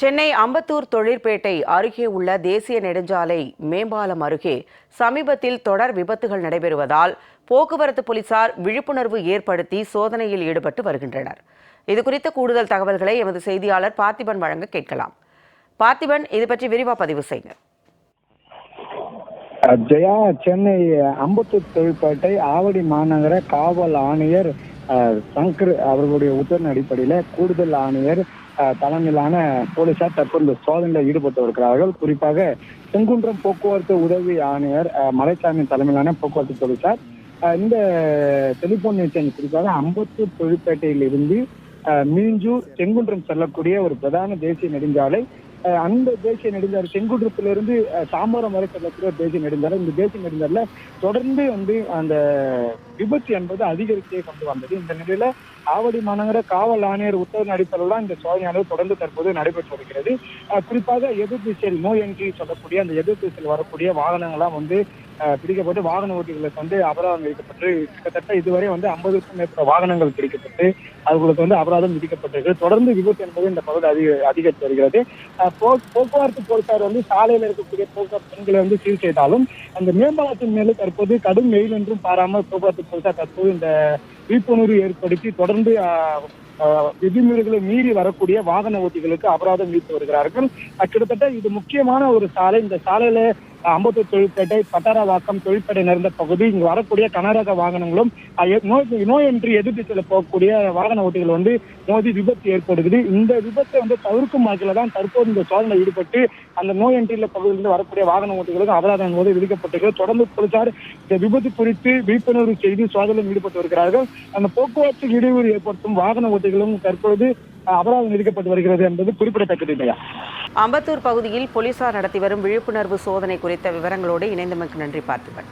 சென்னை அம்பத்தூர் தொழிற்பேட்டை அருகே உள்ள தேசிய நெடுஞ்சாலை மேம்பாலம் அருகே சமீபத்தில் தொடர் விபத்துகள் நடைபெறுவதால் போக்குவரத்து போலீசார் விழிப்புணர்வு ஏற்படுத்தி சோதனையில் ஈடுபட்டு வருகின்றனர். இதுகுறித்த கூடுதல் தகவல்களை எமது செய்தியாளர் பார்த்திபன் வழங்க கேட்கலாம். பார்த்திபன் இது பற்றி விரிவா பதிவு செய்யுங்க ஜெயா சென்னை அம்பத்தூர் தொழிற்பேட்டை ஆவடி மாநகர காவல் ஆணையர் சங்கர் அவர்களுடைய உத்தரவின் அடிப்படையில கூடுதல் ஆணையர் தலைமையிலான போலீசார் தற்போது இந்த சோதனையில் ஈடுபட்டு வருகிறார்கள் குறிப்பாக செங்குன்றம் போக்குவரத்து உதவி ஆணையர் மலைச்சாமி தலைமையிலான போக்குவரத்து போலீசார் இந்த டெலிபோன் நிச்சயம் குறிப்பாக அம்பத்தூர் தொழிற்பேட்டையில் இருந்து மீஞ்சூர் செங்குன்றம் செல்லக்கூடிய ஒரு பிரதான தேசிய நெடுஞ்சாலை அந்த தேசிய நெடுஞ்சாலை செங்குன்றத்துல இருந்து தாம்பரம் வரை செல்லக்கூடிய தேசிய நெடுஞ்சாலை. இந்த தேசிய நெடுஞ்சாலையில தொடர்ந்து வந்து அந்த விபத்து என்பது அதிகரித்தே கொண்டு வந்தது. இந்த நிலையில ஆவடி மாநகர காவல் ஆணையர் உத்தரவின் அடிப்படையில் இந்த சோதனையானது தொடர்ந்து தற்போது நடைபெற்று வருகிறது. குறிப்பாக எதிர்திசையில் நோயன்றி சொல்லக்கூடிய அந்த எதிர்திசையில் வரக்கூடிய வாகனங்கள்லாம் வந்து பிடிக்கப்பட்டு வாகன ஓட்டிகளுக்கு வந்து அபராதம் விதிக்கப்பட்டு கிட்டத்தட்ட இதுவரை வந்து ஐம்பதுக்கும் மேற்பட்ட வாகனங்கள் பிடிக்கப்பட்டு அவர்களுக்கு வந்து அபராதம் விதிக்கப்பட்டிருக்கு. தொடர்ந்து விபத்து என்பது இந்த பகுதி அதிக அதிகரித்து வருகிறது. போக்குவரத்து போலீசார் வந்து சாலையில் இருக்கக்கூடிய போக்குவரத்து பெண்களை வந்து சீர் செய்தாலும் அந்த மேம்பாலத்தின் மேலே தற்போது கடும் வெயில் என்றும் பாராமல் போக்குவரத்து போலீசார் தற்போது இந்த விழிப்புணர்வு ஏற்படுத்தி தொடர்ந்து விதிமுறைகளை மீறி வரக்கூடிய வாகன ஓட்டிகளுக்கு அபராதம் விதித்து வருகிறார்கள். கிட்டத்தட்ட இது முக்கியமான ஒரு சாலை. இந்த சாலையில அம்பத்தூர் தொழிற்பேட்டை பட்டாரவாக்கம் தொழிற்பேட்டை நிறைந்த பகுதி. இங்கு வரக்கூடிய கனரக வாகனங்களும் நோய் நோய் என்று எதிர்த்து போகக்கூடிய வாகன ஓட்டிகள் வந்து மோதி விபத்து ஏற்படுகிறது. இந்த விபத்தை வந்து தவிர்க்கும் வகையில தான் தற்போது இந்த சோதனை ஈடுபட்டு அந்த நோய் என்ட்ரியில பகுதியிலிருந்து வரக்கூடிய வாகன ஓட்டிகளுக்கு அபராதம் என்பது விதிக்கப்பட்டிருக்கிறது. தொடர்ந்து போலீசார் இந்த விபத்து குறித்து விழிப்புணர்வு செய்து சோதனையில் ஈடுபட்டு வருகிறார்கள். அந்த போக்குவரத்து இடையூறு ஏற்படுத்தும் வாகன ஓட்டிகளும் தற்போது அபராதம் விதிக்கப்பட்டு வருகிறது என்பது குறிப்பிடத்தக்கது இல்லையா? அம்பத்தூர் பகுதியில் போலீசார் நடத்தி வரும் விழிப்புணர்வு சோதனை குறித்த விவரங்களோடு இணைந்தமைக்கு நன்றி பார்த்திபன்